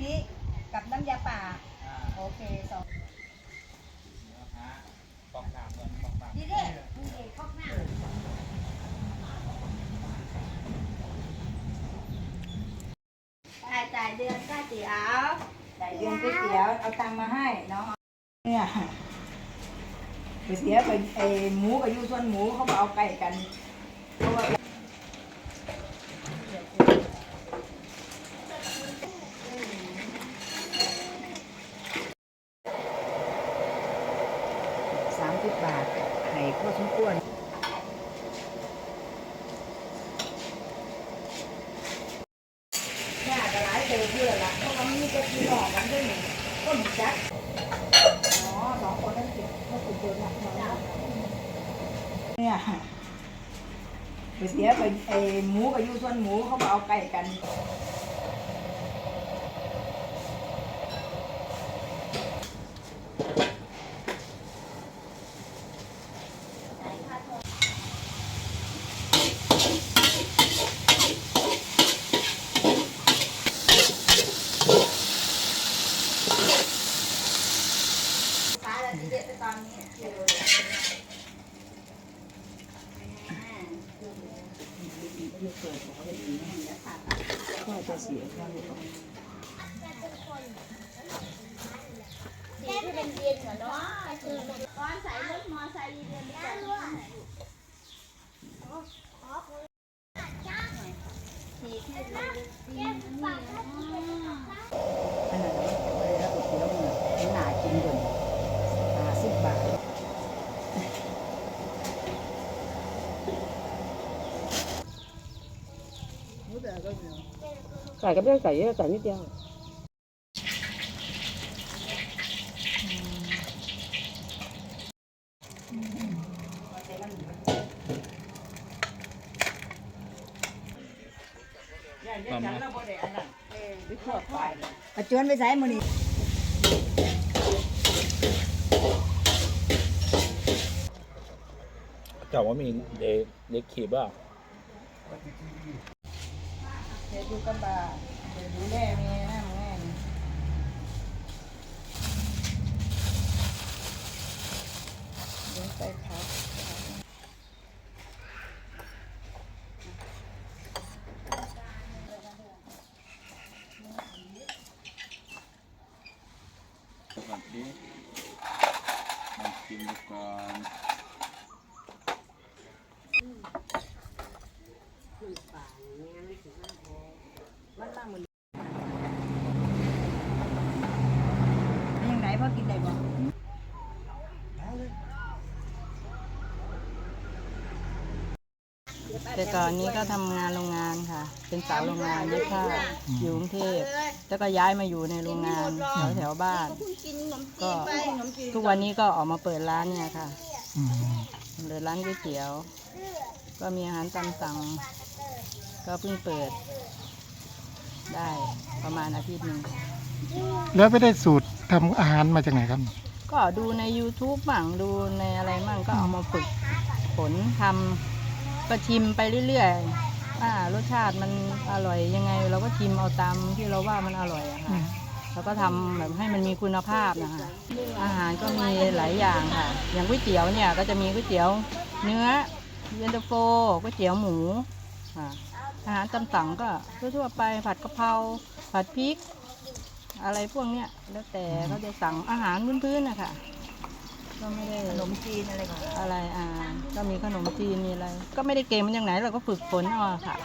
โอเคสองปอกน้ำก่อนปอกน้ำนี่เด็กมึงเอกคอกหน้าจ่ายจ่ายเดือนค่าเตี๋ยวจ่ายเดือนก๋วยเตี๋ยวเอาตังค์มาให้น้องเนี่ยก๋วยเตี๋ยวกับไอ้หมูกับยูส่วนหมูเขาบอกเอาไก่กันเพราะว่าสามสิบบาท ไข่พอสมควรแค่กระไรเจอเพื่อนละเพราะว่ามีจะกินหลอกกันด้วยหนึ่งต้นจักอ๋อสองคนนั่นเก็บก็สุดเดินละเนี่ยก๋วยเตี๋ยวกับไอ้หมูกับยูส่วนหมูเขาบอกเอาไก่กัน ฟ้าแล้วที่เด็ดไปตอนนี้เดี๋ยว ก็จะเสียค่าลูกสีที่เป็นเย็นเหรอเนาะคือตอนใส่รถมอไซค์เรียนไปก่อนสีที่เป็นสีนี่อันนั้นไม่ได้รับก๋วยเตี๋ยวเนี่ยหนากินเดิมห้าสิบบาท ใส่ก็ไม่ต้องใส่เยอะใส่นิดเดียวอาจวนไปใส่มือนี่เจ้าว่ามีเด็กเด็กขีบอะ ดี๋ยวดูกับบ้านเดี๋ยวดูแลแม่นะแม่นี่เดี๋ยวไปพักก่อนดิมากินดูก่อน ยังไงพ่อกินได้บ่แต่ก่อนนี้ก็ทำงานโรงงานค่ะ เป็นสาวโรงงานเย็บผ้าอยู่กรุงเทพแล้วก็ย้ายมาอยู่ในโรงงานแถวแถวๆบ้าน ก็ทุกวันนี้ก็ออกมาเปิดร้านเนี่ยค่ะเปิดร้านก๋วยเตี๋ยว ก็มีอาหารตามสั่ง ก็เพิ่งเปิด ได้ประมาณอาทิตย์หนึ่งแล้วไปได้สูตรทำอาหารมาจากไหนครับ ก็ดูใน YouTube มั่งดูในอะไรมั่งก็เอามาฝึกผลทำก็ชิมไปเรื่อยๆว่ารสชาติมันอร่อยยังไง เราก็ชิมเอาตามที่เราว่ามันอร่อยอะค่ะแล้วก็ทำแบบให้มันมีคุณภาพนะคะอาหารก็มีหลายอย่างค่ะ อย่างก๋วยเตี๋ยวเนี่ยก็จะมีก๋วยเตี๋ยวเนื้อเย็นตาโฟก๋วยเตี๋ยวหมูค่ะอาหารตามสั่งก็ทั่วๆไปผัดกะเพราผัดพริก อะไรพวกเนี้ยแล้วแต่เขาจะสั่งอาหารพื้นๆนะคะก็ไม่ได้ขนมจีนอะไรก่อนอะไรอ่าก็มีขนมจีนมีอะไร ก็ไม่ได้เก่งมันอย่างไหนเราก็ฝึกฝนเอาอะค่ะ